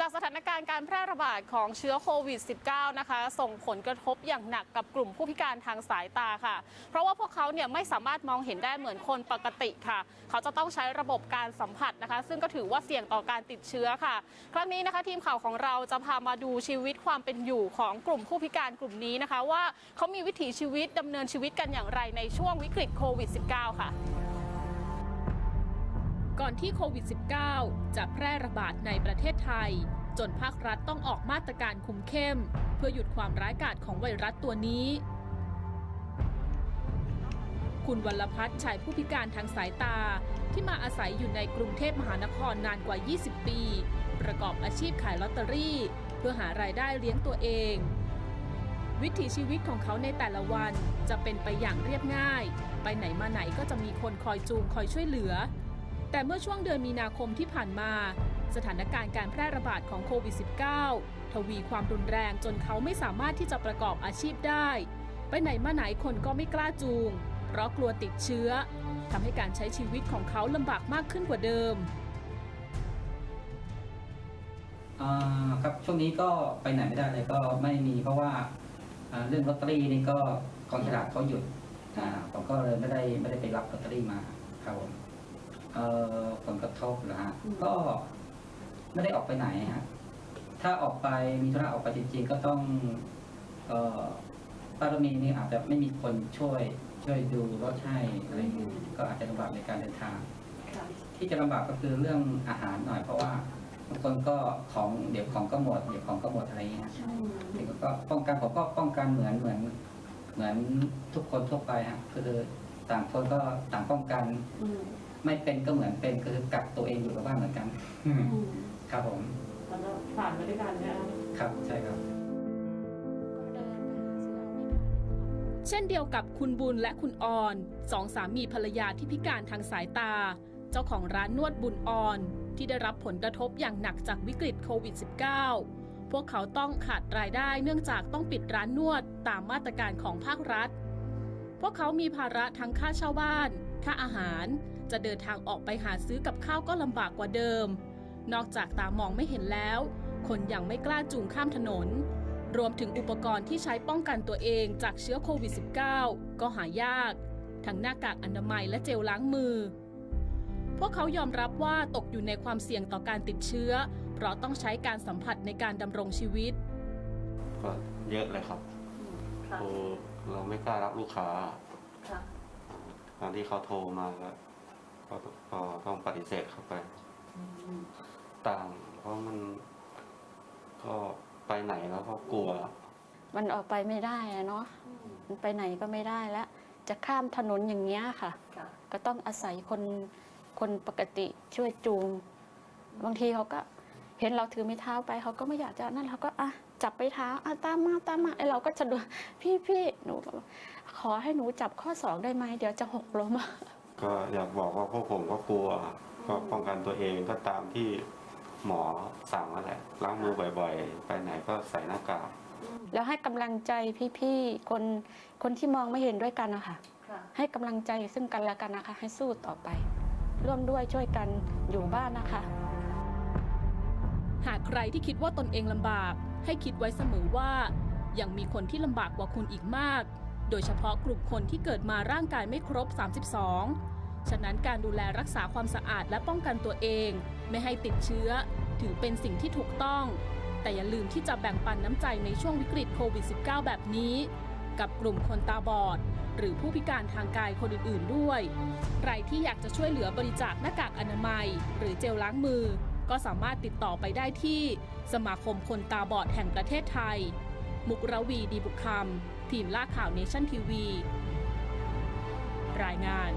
จากสถานการณ์การแพร่ระบาดของเชื้อโควิด -19 นะคะ ส่งผลกระทบอย่างหนักกับกลุ่มผู้พิการทางสายตาค่ะ เพราะว่าพวกเขาเนี่ยไม่สามารถมองเห็นได้เหมือนคนปกติค่ะ เขาจะต้องใช้ระบบการสัมผัสนะคะ ซึ่งก็ถือว่าเสี่ยงต่อการติดเชื้อค่ะ ครั้งนี้นะคะทีมข่าวของเราจะพามาดูชีวิตความเป็นอยู่ของกลุ่มผู้พิการกลุ่มนี้นะคะ ว่าเขามีวิถีชีวิตดำเนินชีวิตกันอย่างไรในช่วงวิกฤตโควิด -19 ค่ะ ก่อนที่โควิด -19 จะแพร่ระบาดในประเทศไทย จนภาครัฐต้องออกมาตรการคุมเข้ม เพื่อหยุดความร้ายกาจของไวรัสตัวนี้ คุณวัลพัฒน์ชายผู้พิการทางสายตาที่มาอาศัยอยู่ในกรุงเทพมหานครนานกว่า 20 ปี ประกอบอาชีพขายลอตเตอรี่ เพื่อหารายได้เลี้ยงตัวเอง วิถีชีวิตของเขาในแต่ละวันจะเป็นไปอย่างเรียบง่าย ไปไหนมาไหนก็จะมีคนคอยจูงคอยช่วยเหลือ แต่เมื่อช่วงเดือนมีนาคมที่ผ่านมา สถานการณ์การแพร่ระบาดของโควิด -19 ทวีความรุนแรงจนเขาไม่สามารถที่จะประกอบอาชีพได้ ไปไหนมาไหนคนก็ไม่กล้าจูง เพราะกลัวติดเชื้อทำให้การใช้ชีวิตของเขาลำบากมากขึ้นกว่าเดิมครับช่วงนี้ก็ไปไหนไม่ได้เลยก็ไม่มีเพราะว่าเรื่องลอตเตอรี่นี่ก็กองฉลากเขาหยุดอ่าผมก็เลยไม่ได้ไม่ได้ไปรับลอตเตอรี่มาครับผม เอ่อผลกระทบเหรอฮะก็ไม่ได้ออกไปไหนฮะ ถ้าออกไปมีธุระออกไปจริงๆ ก็ต้องเอ่อป้ารมีนี่อาจจะไม่มีคนช่วย ช่วยดูรถให้อะไรอย่างเงี้ยก็อาจจะลำบากในการเดินทางที่จะลำบากก็คือเรื่องอาหารหน่อยเพราะว่าบางคนก็ของเดี๋ยวของก็หมดเดี๋ยวของก็หมดอะไรอย่างเงี้ยนี่ก็ป้องกันผมก็ป้องกันเหมือนเหมือนเหมือนทุกคนทั่วไปฮะคือต่างคนก็ต่างป้องกัน ไม่เป็นก็เหมือนเป็นคือกักตัวเองอยู่กับบ้านเหมือนกันครับผม แล้วก็ผ่านมาด้วยกันเนี่ยครับใช่ครับ เช่นเดียวกับคุณบุญและคุณออนสองสามีภรรยาที่พิการทางสายตา เจ้าของร้านนวดบุญออน ที่ได้รับผลกระทบอย่างหนักจากวิกฤตโควิด -19 พวกเขาต้องขาดรายได้เนื่องจากต้องปิดร้านนวดตามมาตรการของภาครัฐ พวกเขามีภาระทั้งค่าเช่าบ้าน ค่าอาหาร จะเดินทางออกไปหาซื้อกับข้าวก็ลำบากกว่าเดิม นอกจากตามองไม่เห็นแล้ว คนยังไม่กล้าจูงข้ามถนน รวมถึงอุปกรณ์ที่ใช้ป้องกันตัวเองจากเชื้อโควิด -19 ก็หายาก ทั้งหน้ากากอนามัยและเจลล้างมือ พวกเขายอมรับว่าตกอยู่ในความเสี่ยงต่อการติดเชื้อ เพราะต้องใช้การสัมผัสในการดำรงชีวิต ก็เยอะเลยครับค่ะคือเราไม่กล้ารับลูกค้า ค่ะ ตอนที่เขาโทรมาแล้ว ก็ก็ต้องปฏิเสธเข้าไปต่างเพราะมันก็ไปไหนแล้วก็กลัว มันออกไปไม่ได้อะเนาะมันไปไหนก็ไม่ได้แล้ว จะข้ามถนนอย่างเงี้ยค่ะค่ะ ก็ต้องอาศัยคนคนปกติช่วยจูง บางทีเขาก็เห็นเราถือไม้เท้าไปเขาก็ไม่อยากจะนั่นเราก็อะจับไปเท้าอะตามมาตามมาไอเราก็จะดูพี่พี่หนูบอกขอให้หนูจับข้อศอกได้ไหมเดี๋ยวจะหกล้ม ก็อยากบอกว่าพวกผมก็กลัว ก็ป้องกันตัวเองก็ตามที่หมอสั่งนั่นแหละล้างมือบ่อยๆ ไปไหนก็ใส่หน้ากากแล้วให้กำลังใจพี่ๆ คนคนที่มองไม่เห็นด้วยกันนะคะค่ะให้กำลังใจซึ่งกันและกันนะคะ ให้สู้ต่อไป ร่วมด้วยช่วยกันอยู่บ้านนะคะ หากใครที่คิดว่าตนเองลำบาก ให้คิดไว้เสมอว่ายังมีคนที่ลำบากกว่าคุณอีกมาก โดยเฉพาะกลุ่มคนที่เกิดมาร่างกายไม่ครบ 32 ฉะนั้นการดูแลรักษาความสะอาดและป้องกันตัวเอง ไม่ให้ติดเชื้อ ถือเป็นสิ่งที่ถูกต้อง แต่อย่าลืมที่จะแบ่งปันน้ำใจในช่วงวิกฤตโควิด -19 แบบนี้ กับกลุ่มคนตาบอด หรือผู้พิการทางกายคนอื่นๆด้วย ใครที่อยากจะช่วยเหลือบริจาคหน้ากากอนามัย หรือเจลล้างมือ ก็สามารถติดต่อไปได้ที่ สมาคมคนตาบอดแห่งประเทศไทย มุกระวีดีบุกคำ ทีมล่าข่าวเนชั่นทีวี รายงาน